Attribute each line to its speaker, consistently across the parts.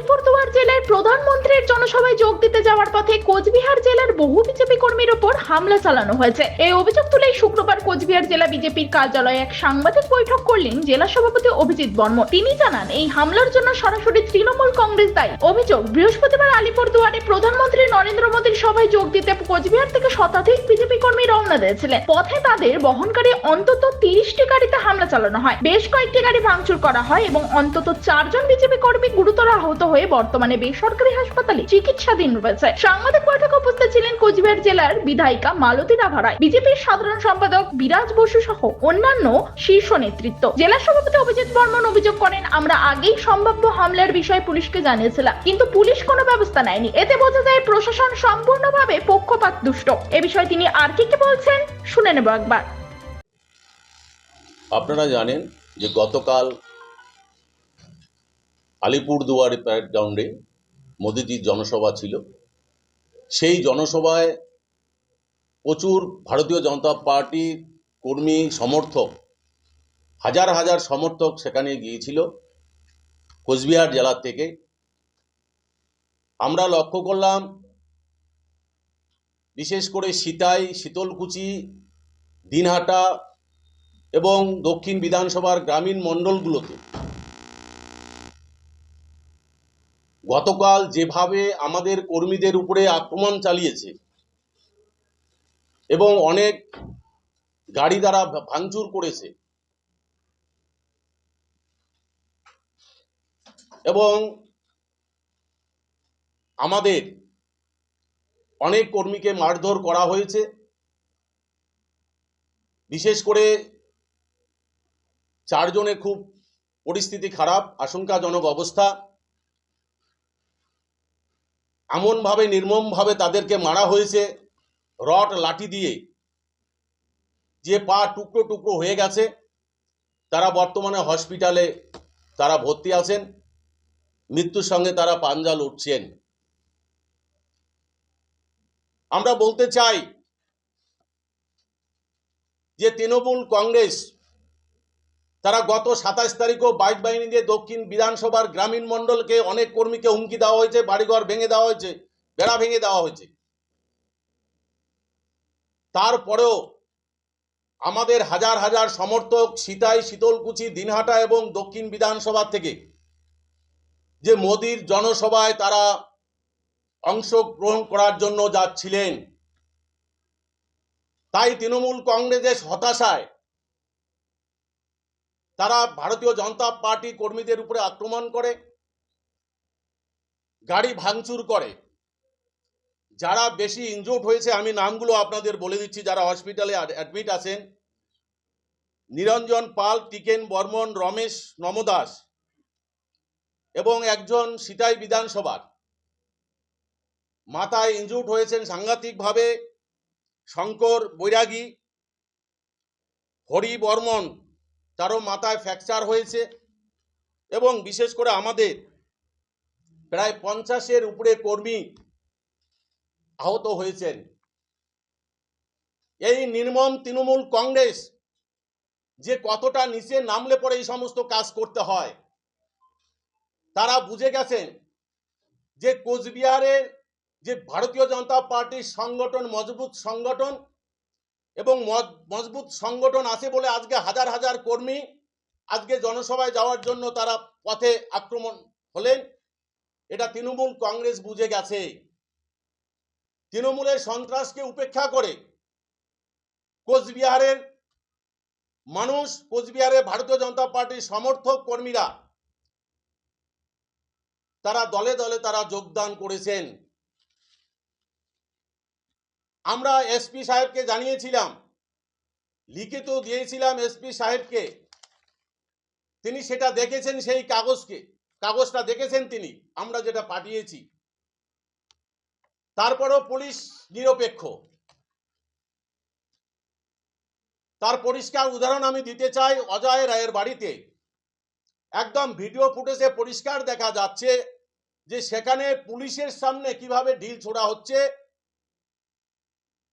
Speaker 1: আলিপুরদুয়ার জেলার প্রধানমন্ত্রীর জনসভায় যোগ দিতে যাওয়ার পথে কোচবিহার জেলার বহু বিজেপি কর্মীর ওপর হামলা চালানো হয়েছে। এই অভিযোগ তুলেই শুক্রবার কোচবিহার জেলা বিজেপির কার্যালয়ে এক সাংবাদিক বৈঠক করলেন জেলা সভাপতি অভিজিৎ বর্মন। তিনি জানান, এই হামলার জন্য সরাসরি তৃণমূল কংগ্রেস দায়ী। অভিযোগ, বৃহস্পতিবার আলিপুরদুয়ারে প্রধানমন্ত্রী নরেন্দ্র মোদীর সভায় যোগ দিতে কোচবিহার থেকে শতাধিক বিজেপি কর্মী রওনা দিয়েছিলেন। পথে তাদের বহনকারী অন্তত তিরিশটি গাড়িতে হামলা চালানো হয়। বেশ কয়েকটি গাড়ি ভাঙচুর করা হয় এবং অন্তত চারজন বিজেপি কর্মী গুরুতর আহত হয়ে বর্তমানে বেসরকারি হাসপাতালে চিকিৎসাধীন রয়েছে। সাংবাদিক বৈঠকে উপস্থিত ছিলেন কোচবিহার জেলার বিধায়িকা মালতী রাভারায় বিজেপির সাধারণ সম্পাদক বিরাজ বসু সহ অন্যান্য শীর্ষ নেতৃত্ব। জেলা সভাপতি অভিজিৎ বর্মন অভিযোগ করেন, আমরা আগেই সম্ভাব্য হামলার বিষয়ে পুলিশকে জানিয়েছিলাম, কিন্তু পুলিশ কোনো ব্যবস্থা নেয়নি। এতে বোঝা যায় প্রশাসন সম্পূর্ণভাবে পক্ষপাত দুষ্ট। এ বিষয়ে তিনি আর কি কি বলছেন, শুনে নেব একবার।
Speaker 2: আপনারা জানেন যে গতকাল আলিপুরদুয়ার প্যারেড গ্রাউন্ডে মোদিজির জনসভা ছিল। সেই জনসভায় প্রচুর ভারতীয় জনতা পার্টির কর্মী, সমর্থক, হাজার হাজার সমর্থক সেখানে গিয়েছিল কোচবিহার জেলার থেকে। আমরা লক্ষ্য করলাম বিশেষ করে সিতাই, শীতলকুচি, দিনহাটা এবং দক্ষিণ বিধানসভার গ্রামীণ মণ্ডলগুলোতে। গতকাল যেভাবে আমাদের কর্মীদের উপরে আক্রমণ চালিয়েছে এবং অনেক গাড়ি দ্বারা ভাঙচুর করেছে এবং আমাদের অনেক কর্মীকে মারধর করা হয়েছে। বিশেষ করে চারজনের খুব পরিস্থিতি খারাপ, আশঙ্কাজনক অবস্থা। এমনভাবে, নির্মমভাবে তাদেরকে মারা হয়েছে, রড, লাঠি দিয়ে। যে পা টুকরো টুকরো হয়ে গেছে, তারা বর্তমানে হসপিটালে তারা ভর্তি আছেন। মৃত্যুর সঙ্গে তারা পাঞ্জা লড়ছেন আমরা বলতে চাই যে তৃণমূল কংগ্রেস, তারা গত সাতাশ তারিখও বাইক বাহিনী দিয়ে দক্ষিণ বিধানসভার গ্রামীণ মণ্ডলকে অনেক কর্মীকে হুমকি দেওয়া হয়েছে, বাড়িঘর ভেঙে দেওয়া হয়েছে, বেড়া ভেঙে দেওয়া হয়েছে। তারপরেও আমাদের হাজার হাজার সমর্থক সীতাই, শীতলকুচি, দিনহাটা এবং দক্ষিণ বিধানসভা থেকে যে মোদির জনসভায় তারা অংশগ্রহণ করার জন্য যাচ্ছিলেন। তাই তৃণমূল কংগ্রেসের হতাশায় তারা ভারতীয় জনতা পার্টি কর্মীদের উপরে আক্রমণ করে, গাড়ি ভাঙচুর করে। যারা বেশি ইনজোর্ড হয়েছে, আমি নামগুলো আপনাদের বলে দিচ্ছি, যারা হসপিটালে অ্যাডমিট আছেন। নিরঞ্জন পাল, টিকেন বর্মন, রমেশ নমদাস এবং একজন সিতাই বিধানসভার। মাথায় ইনজুর্ড হয়েছেন সাংঘাতিকভাবে শঙ্কর বৈরাগী, হরি বর্মন, তারও মাথায় ফ্র্যাকচার হয়েছে এবং বিশেষ করে আমাদের প্রায় পঞ্চাশের উপরে কর্মী আহত হয়েছেন। এই নির্মম তৃণমূল কংগ্রেস যে কতটা নিচে নামলে পরে এই সমস্ত কাজ করতে হয়, তারা বুঝে গেছেন যে কোচবিহারের যে ভারতীয় জনতা পার্টির সংগঠন, মজবুত সংগঠন এবং মজবুত সংগঠন আছে বলে আজকে হাজার হাজার কর্মী আজকে জনসভায় যাওয়ার জন্য তারা পথে আক্রমণ হলেন। এটা তৃণমূল কংগ্রেস বুঝে গেছে। তৃণমূলের সন্ত্রাসকে উপেক্ষা করে কোচবিহারের মানুষ, কোচবিহারের ভারতীয় জনতা পার্টির সমর্থক কর্মীরা তারা দলে দলে তারা যোগদান করেছেন। আমরা এসপি সাহেবকে জানিয়েছিলাম, লিখিত দিয়েছিলাম এসপি সাহেবকে। তিনি সেটা দেখেছেন সেই কাগজকে, কাগজটা দেখেছেন তিনি, আমরা যেটা পাঠিয়েছি। তারপরও পুলিশ নিরপেক্ষ। তার পরিষ্কার উদাহরণ আমি দিতে চাই অজয় রায়ের বাড়িতে। একদম ভিডিও ফুটেজে পরিষ্কার দেখা যাচ্ছে যে সেখানে পুলিশের সামনে কীভাবে ঢিল ছোড়া হচ্ছে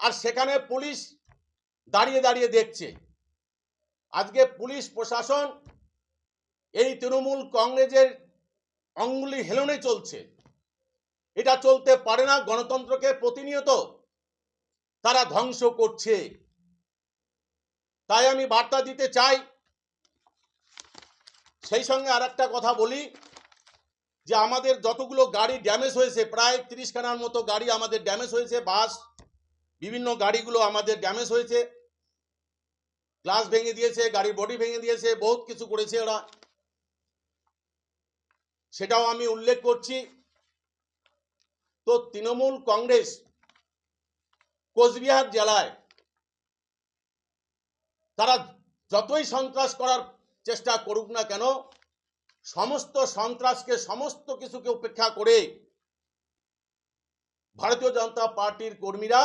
Speaker 2: আর সেখানে পুলিশ দাঁড়িয়ে দাঁড়িয়ে দেখছে। আজকে পুলিশ প্রশাসন এই তৃণমূল কংগ্রেসের অঙ্গুলি হেলনে চলছে। এটা চলতে পারে না, গণতন্ত্রকে প্রতিনিয়ত তারা ধ্বংস করছে। তাই আমি বার্তা দিতে চাই, সেই সঙ্গে আর কথা বলি, যে আমাদের যতগুলো গাড়ি ড্যামেজ হয়েছে, প্রায় তিরিশ খানার মতো গাড়ি আমাদের ড্যামেজ হয়েছে, বাস বিভিন্ন গাড়িগুলো আমাদের ড্যামেজ হয়েছে। গ্লাস ভেঙে দিয়েছে, গাড়ির বডি ভেঙে দিয়েছে, বহুত কিছু করেছে ওরা। সেটাও আমি উল্লেখ করছি। তো তৃণমূল কংগ্রেস কোচবিহার জেলায় তারা যতই সন্ত্রাস করার চেষ্টা করুক না কেন, সমস্ত সন্ত্রাসকে, সমস্ত কিছুকে উপেক্ষা করে ভারতীয় জনতা পার্টির কর্মীরা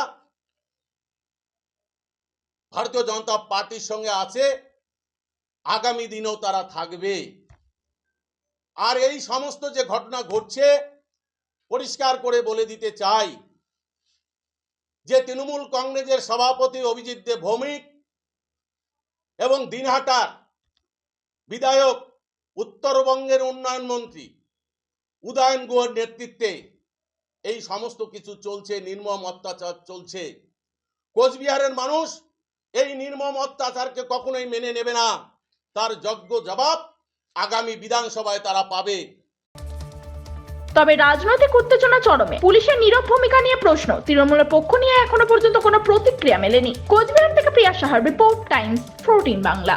Speaker 2: ভারতীয় জনতা পার্টির সঙ্গে আছে, আগামী দিনেও তারা থাকবে। আর এই সমস্ত যে ঘটনা ঘটছে, পরিষ্কার করে বলে দিতে চাই যে তৃণমূল কংগ্রেসের সভাপতি অভিজিৎ দেব ভৌমিক এবং দিনহাটার বিধায়ক, উত্তরবঙ্গের উন্নয়ন মন্ত্রী, উদয়ন গুহর নেতৃত্বে এই সমস্ত কিছু চলছে, নির্মম অত্যাচার চলছে। কোচবিহারের মানুষ এই নির্মম অত্যাচারকে কখনোই মেনে নেবে না। তার যজ্ঞ জবাব আগামী বিধানসভায় তারা পাবে।
Speaker 1: তবে রাজনৈতিক উত্তেজনা চরমে। পুলিশের নীরব ভূমিকা নিয়ে প্রশ্ন। তৃণমূলের পক্ষ নিয়ে এখনও পর্যন্ত কোনো প্রতিক্রিয়া মেলেনি। কোচবিহার থেকে প্রিয়া সাহার রিপোর্ট, টাইমস, ফোরটিন বাংলা।